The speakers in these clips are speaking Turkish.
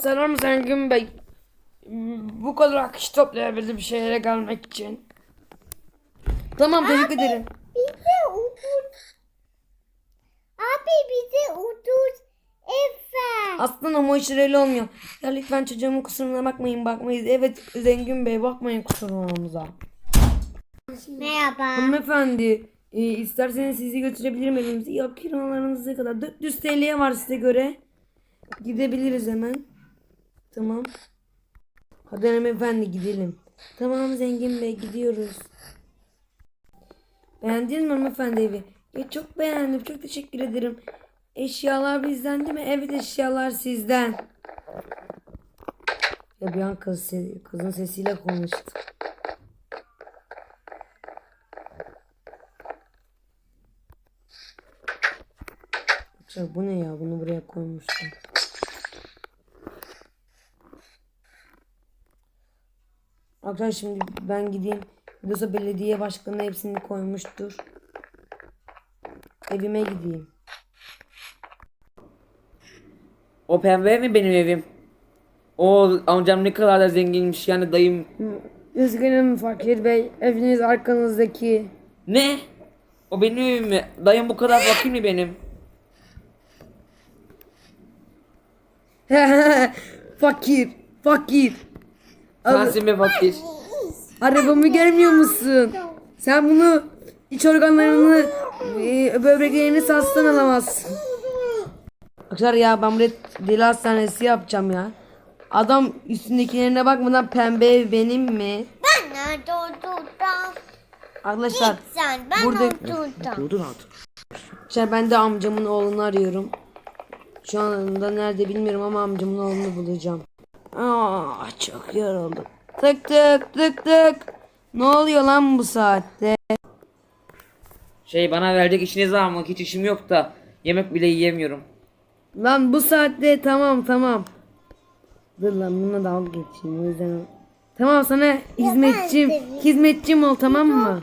Selam Zengin Bey. Bu kadar akış toplayabildi bir şeylere gelmek için. Tamam teşekkür ederim. Bize ucuz. Abi bize ucuz ev ver. Aslında ama o işler öyle olmuyor. Ya lütfen çocuğumun kusuruna bakmayın bakmayız. Evet Zengin Bey bakmayın kusurumuza. Merhaba. Hanımefendi e, isterseniz sizi götürebilirim elimizi. Ya kiralarınız ne kadar? 400 TL'ye var size göre. Gidebiliriz hemen. Tamam. Hadi hanımefendi gidelim. Tamam Zengin Bey gidiyoruz. Beğendin mi hanımefendi evi? Ya çok beğendim. Çok teşekkür ederim. Eşyalar bizden değil mi? Evet eşyalar sizden. Ya bir an kız, kızın sesiyle konuştu. Arkadaşlar bu ne ya? Bunu buraya koymuştum. Arkadaşlar şimdi ben gideyim. Bursa belediye başkanı hepsini koymuştur. Evime gideyim. O pembe mi benim evim? O amcam ne kadar da zenginmiş yani dayım. Üzgünüm Fakir Bey. Eviniz arkanızdaki. Ne? O benim evim mi? Dayım bu kadar fakir mi benim? fakir. Fakir. Sensin be fakir. Arabamı görmüyor musun? Sen bunu iç organlarını e, böbreklerini satsan alamazsın. Arkadaşlar ya ben buraya deli hastanesi yapacağım ya. Adam üstündekilerine bakmadan pembe ev benim mi? Ben nerede oturdum? Arkadaşlar Sen ben Burada- oturdum. Durdun artık. Arkadaşlar ben de amcamın oğlunu arıyorum. Şu anda nerede bilmiyorum ama amcamın oğlunu bulacağım. Aa, çok yoruldum. Tık tık tık tık. Ne oluyor lan bu saatte? Şey bana verecek işiniz var mı? Hiç işim yok da. Yemek bile yiyemiyorum. Lan bu saatte tamam tamam. Dur lan bununla dalga geçeyim o yüzden. Tamam sana hizmetçim hizmetçim ol tamam mı?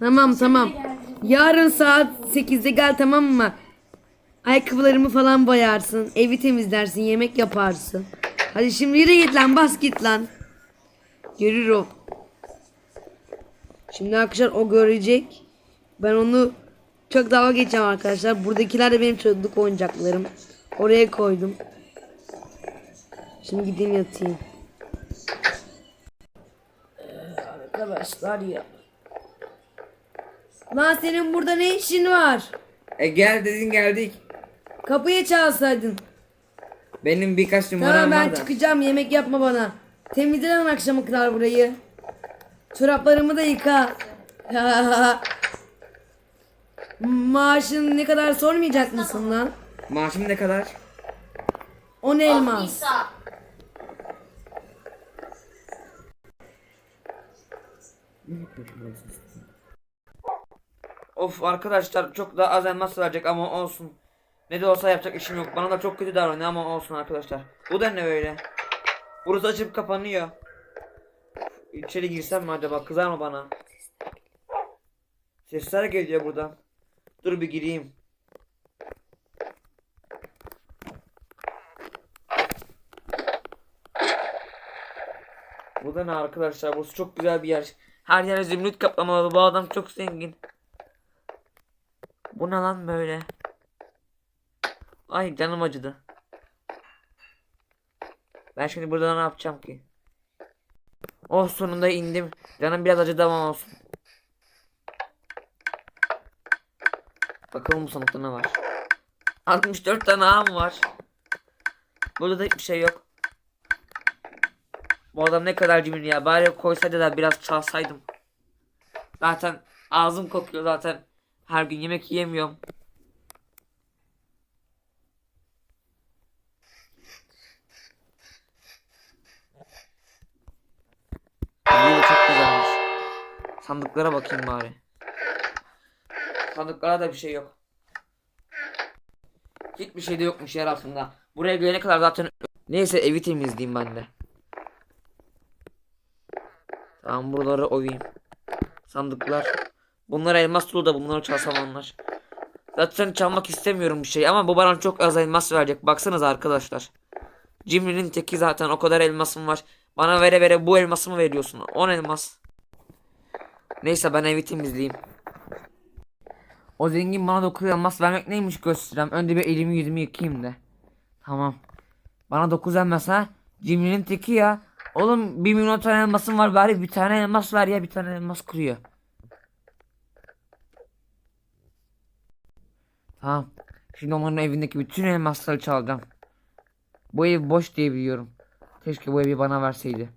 Tamam tamam. Yarın saat 8'de gel tamam mı? Ayakkabılarımı falan boyarsın. Evi temizlersin. Yemek yaparsın. Hadi şimdi yürü git lan bas git lan. Görür o. Şimdi arkadaşlar o görecek. Ben onu çok dalga geçeceğim arkadaşlar. Buradakiler de benim çocukluk oyuncaklarım. Oraya koydum. Şimdi gideyim yatayım. Ee, Arkadaşlar ya. Lan senin burada ne işin var? E gel dedin geldik. Kapıyı çalsaydın. Benim birkaç numaram Tamam ben var da. çıkacağım yemek yapma bana. Temizle lan akşama kadar burayı. Çoraplarımı da yıka. Maaşın ne kadar sormayacak mısın lan? Maaşım ne kadar? 10 elmas. Of arkadaşlar çok daha az elmas verecek ama olsun. Ne de olsa yapacak işim yok. Bana da çok kötü davranıyor ama olsun arkadaşlar. Bu da ne öyle? Burası açıp kapanıyor. İçeri girsem mi acaba? Kızar mı bana? Sesler geliyor buradan. Dur bir gireyim. Bu da ne arkadaşlar? Burası çok güzel bir yer. Her yer zümrüt kaplamalı. Bu adam çok zengin. Bu ne lan böyle? Ay canım acıdı. Ben şimdi burada ne yapacağım ki? Oh sonunda indim. Canım biraz acıdı ama olsun. Bakalım bu sandıkta ne var. 64 tane ağım var. Burada da hiçbir şey yok. Bu adam ne kadar cimri ya. Bari koysaydı da biraz çalsaydım. Zaten ağzım kokuyor zaten. Her gün yemek yiyemiyorum. Sandıklara bakayım bari. Sandıklara da bir şey yok. Hiçbir şey de yokmuş yer altında. Buraya gelene kadar zaten neyse evi temizleyeyim ben de. Tamam buraları oyayım. Sandıklar. Bunlar elmas dolu da bunları çalsam onlar. Zaten çalmak istemiyorum bir şey ama bu bana çok az elmas verecek. Baksanıza arkadaşlar. Cimrinin teki zaten o kadar elmasım var. Bana vere vere bu elması mı veriyorsun? 10 elmas. Neyse ben evi temizleyeyim. O zengin bana 9 elmas vermek neymiş göstereceğim. Önce bir elimi yüzümü yıkayayım da. Tamam. Bana 9 elmas ha. Cimrinin teki ya. Oğlum 1 milyon tane elmasım var bari bir tane elmas ver ya bir tane elmas kuruyor. Tamam. Şimdi onların evindeki bütün elmasları çalacağım. Bu ev boş diye biliyorum. Keşke bu evi bana verseydi.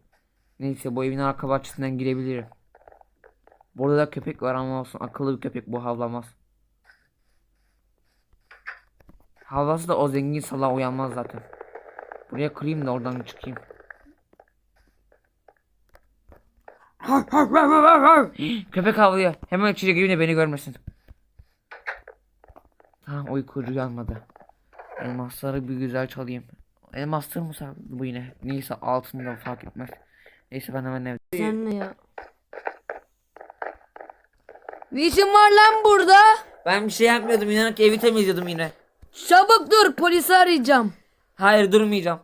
Neyse bu evin arka bahçesinden girebilirim. Burada da köpek var ama olsun akıllı bir köpek bu havlamaz. Havlası da o zengin salağa uyanmaz zaten. Buraya kırayım da oradan çıkayım. Köpek havlıyor. Hemen içeri gireyim de beni görmesin. Tamam uyku uyanmadı. Elmasları bir güzel çalayım. Elmaslar mı bu yine? Neyse altında fark etmez. Neyse ben hemen evde. Sen ne ya? Ne işin var lan burada? Ben bir şey yapmıyordum inanın ki evi temizliyordum yine. Çabuk dur polisi arayacağım. Hayır durmayacağım.